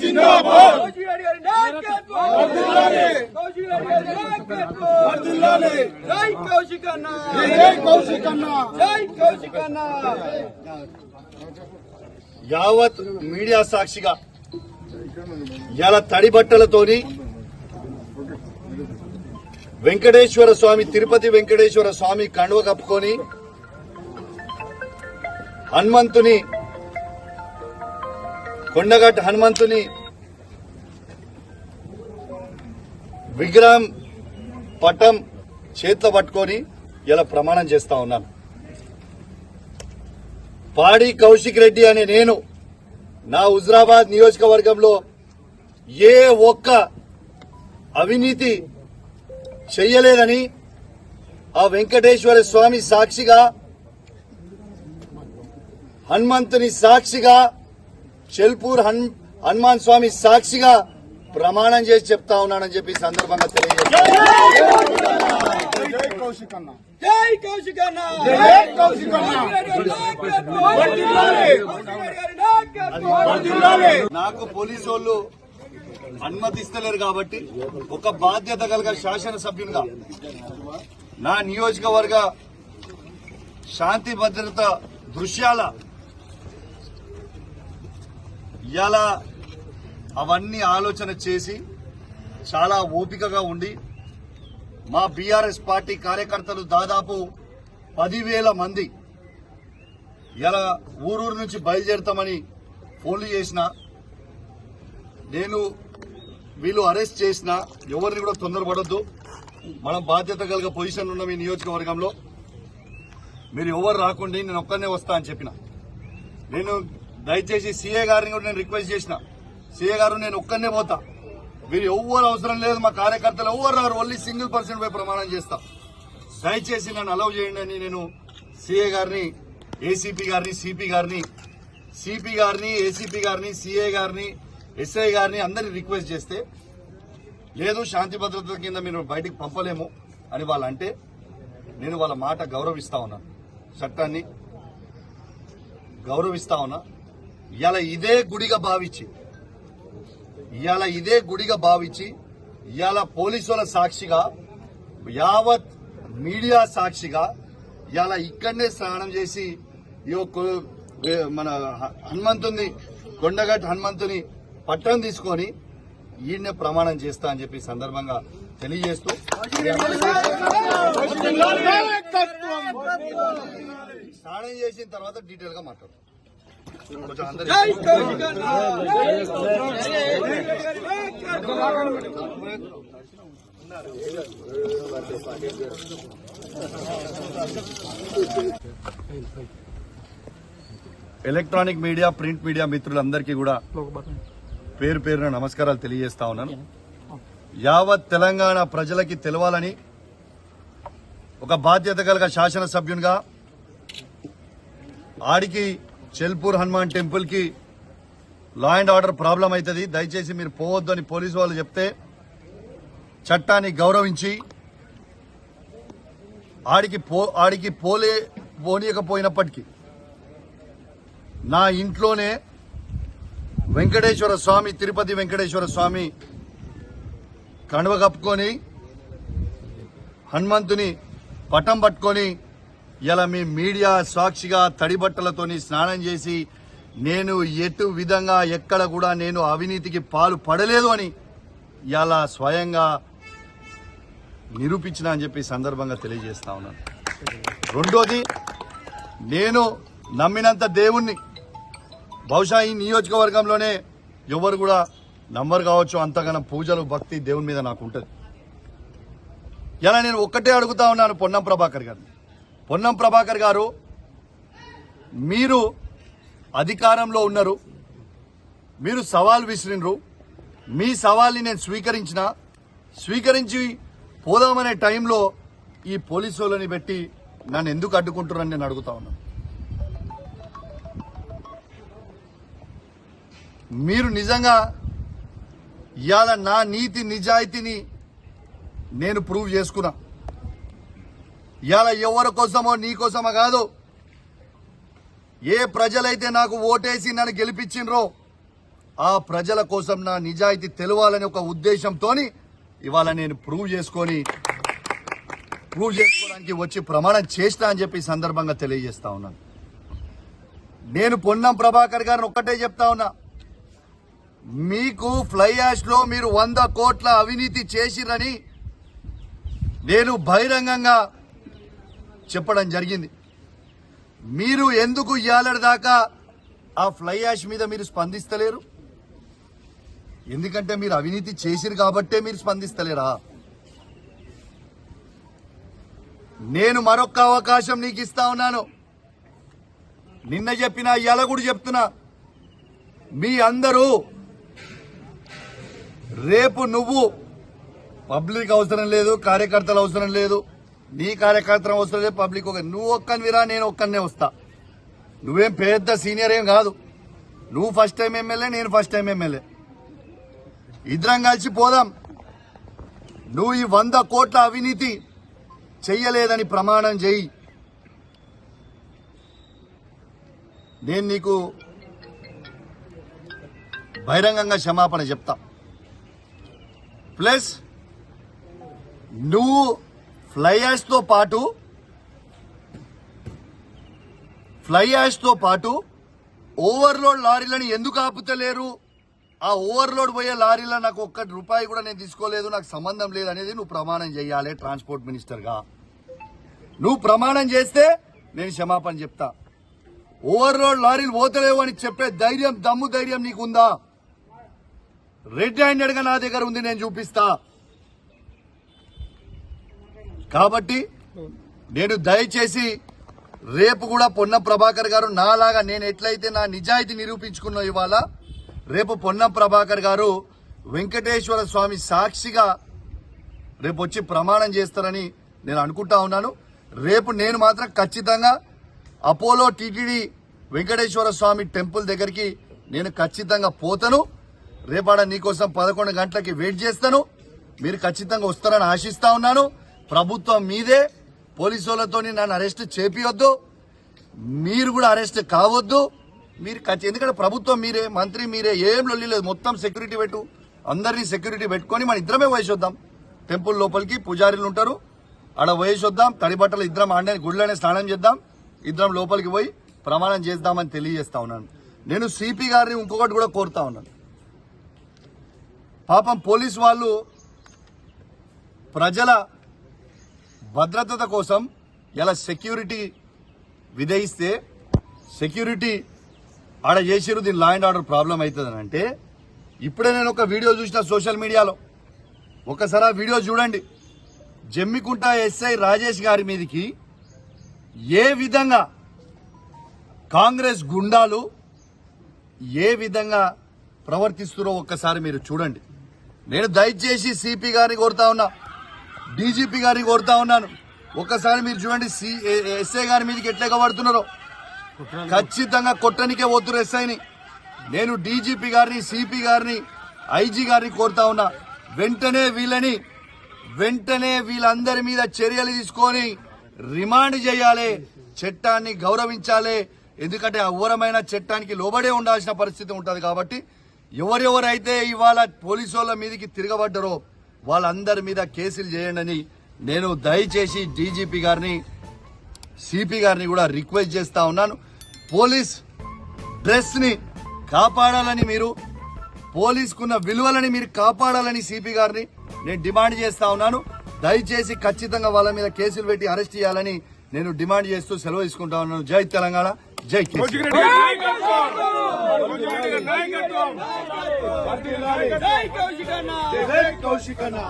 జిందాబాద్. జై కౌశిక్ అన్న జై కౌశిక్ అన్న జై కౌశిక్ అన్న యావత్ మీడియా సాక్షిగా ఇలా తడి బట్టలతోని వెంకటేశ్వర స్వామి తిరుపతి వెంకటేశ్వర స్వామి కండువ కప్పుకొని హనుమంతుని కొండగట్టు హనుమంతుని విగ్రహం పటం చేతిలో పట్టుకొని ఇలా ప్రమాణం చేస్తా ఉన్నాను. పాడి కౌశిక్ రెడ్డి అనే నేను నా హుజరాబాద్ నియోజకవర్గంలో ఏ ఒక్క అవినీతి చెయ్యలేదని ఆ వెంకటేశ్వర స్వామి సాక్షిగా హనుమంతుని సాక్షిగా చెల్పూర్ హన్ హనుమాన్ స్వామి సాక్షిగా ప్రమాణం చేసి చెప్తా ఉన్నానని చెప్పి సందర్భంగా తెలియజేస్తాను. నాకు పోలీసు వాళ్ళు అనుమతిస్తలేరు కాబట్టి ఒక బాధ్యత కలిగ శాసనసభ్యునిగా నా నియోజకవర్గ శాంతి భద్రత దృశ్యాల ఇలా అవన్నీ ఆలోచన చేసి చాలా ఓపికగా ఉండి మా బీఆర్ఎస్ పార్టీ కార్యకర్తలు దాదాపు పదివేల మంది ఇలా ఊరూరు నుంచి బయలుదేరుతామని ఫోన్లు చేసిన నేను వీళ్ళు అరెస్ట్ చేసిన ఎవరిని కూడా తొందరపడొద్దు. మనం బాధ్యత కలిగ పొజిషన్ ఉన్న మీ నియోజకవర్గంలో. మీరు ఎవరు రాకుండా నేను ఒక్కనే వస్తా అని చెప్పిన. నేను దయచేసి సీఏ గారిని కూడా నేను రిక్వెస్ట్ చేసిన. సీఏ గారు నేను ఒక్కనే పోతా. మీరు ఎవ్వరు అవసరం లేదు మా కార్యకర్తలు ఎవ్వరు రారు ఓన్లీ సింగిల్ పర్సన్ పై ప్రమాణం చేస్తా. దయచేసి నన్ను అలౌ చేయండి అని నేను సీఏ గారిని ఏసీపీ గారిని సిపి గారిని సిపి గారిని ఏసీపీ గారిని సీఏ గారిని ఎస్ఐ గారిని అందరిని రిక్వెస్ట్ చేస్తే లేదు శాంతి భద్రత కింద మీరు బయటికి పంపలేము అని వాళ్ళు అంటే నేను వాళ్ళ మాట గౌరవిస్తా ఉన్నా. చట్టాన్ని గౌరవిస్తా ఉన్నా. ఇవాళ ఇదే గుడిగా భావించి ఇవాళ ఇదే గుడిగా భావించి ఇవాళ పోలీసుల సాక్షిగా యావత్ మీడియా సాక్షిగా ఇవాళ ఇక్కడనే స్నానం చేసి ఈ మన హనుమంతుని కొండగట్టు హనుమంతుని పట్టం తీసుకొని ఈయన్నే ప్రమాణం చేస్తా అని చెప్పి సందర్భంగా తెలియజేస్తూ స్నానం చేసిన తర్వాత డీటెయిల్గా మాట్లాడతాం. ఎలక్ట్రానిక్ మీడియా ప్రింట్ మీడియా మిత్రులందరికీ కూడా పేరు పేరున నమస్కారాలు తెలియజేస్తా ఉన్నాను. యావత్ తెలంగాణ ప్రజలకి తెలవాలని ఒక బాధ్యత కలిగ శాసనసభ్యునిగా ఆడికి చెల్పూర్ హనుమాన్ టెంపుల్కి లా అండ్ ఆర్డర్ ప్రాబ్లం అవుతుంది దయచేసి మీరు పోవద్దు అని పోలీసు వాళ్ళు చెప్తే చట్టాన్ని గౌరవించి ఆడికి పో ఆడికి పోలే పోనీయకపోయినప్పటికీ నా ఇంట్లోనే వెంకటేశ్వర స్వామి తిరుపతి వెంకటేశ్వర స్వామి కండువ కప్పుకొని హనుమంతుని పటం పట్టుకొని ఇలా మీ మీడియా సాక్షిగా తడి బట్టలతోని స్నానం చేసి నేను ఎటు విధంగా ఎక్కడ కూడా నేను అవినీతికి పాలు పడలేదు అని ఇలా స్వయంగా నిరూపించిన అని చెప్పి సందర్భంగా తెలియజేస్తా ఉన్నాను. రెండోది నేను నమ్మినంత దేవుణ్ణి బహుశా ఈ నియోజకవర్గంలోనే ఎవరు కూడా నమ్మరు కావచ్చు అంతగానో పూజలు భక్తి దేవుని మీద నాకు ఉంటుంది. ఇలా నేను ఒక్కటే అడుగుతా ఉన్నాను పొన్నం ప్రభాకర్ గారిని. పొన్నం ప్రభాకర్ గారు మీరు అధికారంలో ఉన్నారు మీరు సవాల్ విసిరినరు మీ సవాల్ని నేను స్వీకరించిన స్వీకరించి పోదామనే టైంలో ఈ పోలీసు వాళ్ళని పెట్టి నన్ను ఎందుకు అడ్డుకుంటున్నారని నేను అడుగుతా ఉన్నాను మీరు నిజంగా ఇవాళ నా నీతి నిజాయితీని నేను ప్రూవ్ చేసుకున్నా. ఇవాళ ఎవరి కోసమో నీ కోసమో కాదు. ఏ ప్రజలైతే నాకు ఓటేసి నన్ను గెలిపించిండ్రో ఆ ప్రజల కోసం నా నిజాయితీ తెలవాలనే ఒక ఉద్దేశంతో ఇవాళ నేను ప్రూవ్ చేసుకొని ప్రూవ్ చేసుకోవడానికి వచ్చి ప్రమాణం చేసినా అని చెప్పి సందర్భంగా తెలియజేస్తా ఉన్నాను. నేను పొన్నం ప్రభాకర్ గారిని ఒక్కటే చెప్తా ఉన్నా. మీకు ఫ్లై యాష్లో మీరు వంద కోట్ల అవినీతి చేసిరని నేను బహిరంగంగా చెప్పడం జరిగింది. మీరు ఎందుకు ఇయ్యాలడి దాకా ఆ ఫ్లై యాష్ మీద మీరు స్పందిస్తలేరు? ఎందుకంటే మీరు అవినీతి చేసిరు కాబట్టే మీరు స్పందిస్తలేరా? నేను మరొక అవకాశం నీకు ఇస్తా ఉన్నాను. నిన్న చెప్పిన ఇవాళ కూడా చెప్తున్నా. మీ అందరూ రేపు నువ్వు పబ్లిక్ అవసరం లేదు కార్యకర్తలు అవసరం లేదు నీ కార్యకర్తలు అవసరం లేదు పబ్లిక్ ఒక నువ్వు ఒక్కనివిరా నేను ఒక్కనే వస్తా. నువ్వేం పెద్ద సీనియర్ ఏం కాదు. నువ్వు ఫస్ట్ టైం ఎమ్మెల్యే నేను ఫస్ట్ టైం ఎమ్మెల్యే. ఇద్దరం కలిసి పోదాం. నువ్వు ఈ వంద కోట్ల అవినీతి చెయ్యలేదని ప్రమాణం చెయ్యి. నేను నీకు బహిరంగంగా క్షమాపణ చెప్తా. ప్లస్ నువ్వు ఫ్లై తో పాటు ఫ్లై తో పాటు ఓవర్లోడ్ లారీలను ఎందుకు ఆపుతలేరు? ఆ ఓవర్లోడ్ పోయే లారీలో నాకు ఒక్క రూపాయి కూడా నేను తీసుకోలేదు నాకు సంబంధం లేదు అనేది నువ్వు ప్రమాణం చేయాలి ట్రాన్స్పోర్ట్ మినిస్టర్గా నువ్వు ప్రమాణం చేస్తే నేను క్షమాపణ చెప్తా. ఓవర్లోడ్ లారీలు పోతలేవు అని చెప్పే ధైర్యం దమ్ము ధైర్యం నీకుందా? రెడ్ హ్యాండెడ్గా నా దగ్గర ఉంది నేను చూపిస్తా. కాబట్టి నేను దయచేసి రేపు కూడా పొన్నం ప్రభాకర్ గారు నాలాగా నేను ఎట్లయితే నా నిజాయితీ నిరూపించుకున్నా ఇవాళ రేపు పొన్నం ప్రభాకర్ గారు వెంకటేశ్వర స్వామి సాక్షిగా రేపు వచ్చి ప్రమాణం చేస్తారని నేను అనుకుంటా ఉన్నాను. రేపు నేను మాత్రం ఖచ్చితంగా Apollo TTD Venkateswara Swamy temple దగ్గరికి నేను ఖచ్చితంగా పోతాను. రేపాడ నీకోసం పదకొండు గంటలకి వెయిట్ చేస్తాను. మీరు ఖచ్చితంగా వస్తారని ఆశిస్తా ఉన్నాను. ప్రభుత్వం మీదే పోలీసులతో నన్ను అరెస్ట్ చేపియొద్దు. మీరు కూడా అరెస్ట్ కావద్దు. మీరు ఎందుకంటే ప్రభుత్వం మీరే మంత్రి మీరే ఏం లొల్లి లేదు. మొత్తం సెక్యూరిటీ పెట్టు. అందరినీ సెక్యూరిటీ పెట్టుకొని మన ఇద్దరమే వయసొద్దాం. టెంపుల్ లోపలికి పూజారీలు ఉంటారు. ఆడ వయసొద్దాం. తడి బట్టలు ఇద్దరం ఆడే గుడిలోనే స్నానం చేద్దాం. ఇద్దరం లోపలికి పోయి ప్రమాణం చేద్దామని తెలియజేస్తా ఉన్నాను. నేను సిపి గారిని ఇంకొకటి కూడా కోరుతా ఉన్నాను. పాపం పోలీస్ వాళ్ళు ప్రజల భద్రత కోసం ఇలా సెక్యూరిటీ విధయిస్తే సెక్యూరిటీ ఆడ చేసిరు దీని లా అండ్ ఆర్డర్ ప్రాబ్లం అవుతుందని అంటే ఇప్పుడే నేను ఒక వీడియో చూసిన సోషల్ మీడియాలో ఒకసారి ఆ వీడియో చూడండి. జమ్మికుంట ఎస్ఐ రాజేష్ గారి మీదకి ఏ విధంగా కాంగ్రెస్ గుండాలు ఏ విధంగా ప్రవర్తిస్తురో ఒక్కసారి మీరు చూడండి. నేను దయచేసి సిపి గారిని కోరుతా ఉన్నా. డీజీపీ గారిని కోరుతా ఉన్నాను. ఒక్కసారి మీరు చూడండి సి ఎస్ఐ గారి మీదకి ఎట్లా పడుతున్నారో ఖచ్చితంగా కొట్టనికే పోతున్నారు ఎస్ఐని. నేను డీజీపీ గారిని సిపి గారిని ఐజీ గారిని కోరుతా ఉన్నా. వెంటనే వీళ్ళని వెంటనే వీళ్ళందరి మీద చర్యలు తీసుకొని రిమాండ్ చేయాలి. చట్టాన్ని గౌరవించాలి. ఎందుకంటే ఆ ఘోరమైన చట్టానికి లోబడే ఉండాల్సిన పరిస్థితి ఉంటుంది కాబట్టి ఎవరెవరైతే ఇవాళ పోలీసు వాళ్ళ మీదకి తిరగబడ్డారో వాళ్ళందరి మీద కేసులు చేయండి నేను దయచేసి డీజీపీ గారిని సిపి గారిని కూడా రిక్వెస్ట్ చేస్తా ఉన్నాను. పోలీస్ డ్రెస్ని కాపాడాలని మీరు పోలీసుకున్న విలువలని మీరు కాపాడాలని సిపి గారిని నేను డిమాండ్ చేస్తా ఉన్నాను. దయచేసి ఖచ్చితంగా వాళ్ళ మీద కేసులు పెట్టి అరెస్ట్ చేయాలని నేను డిమాండ్ చేస్తూ సెలవు తీసుకుంటా ఉన్నాను. జై తెలంగాణ. జై కౌశికన్న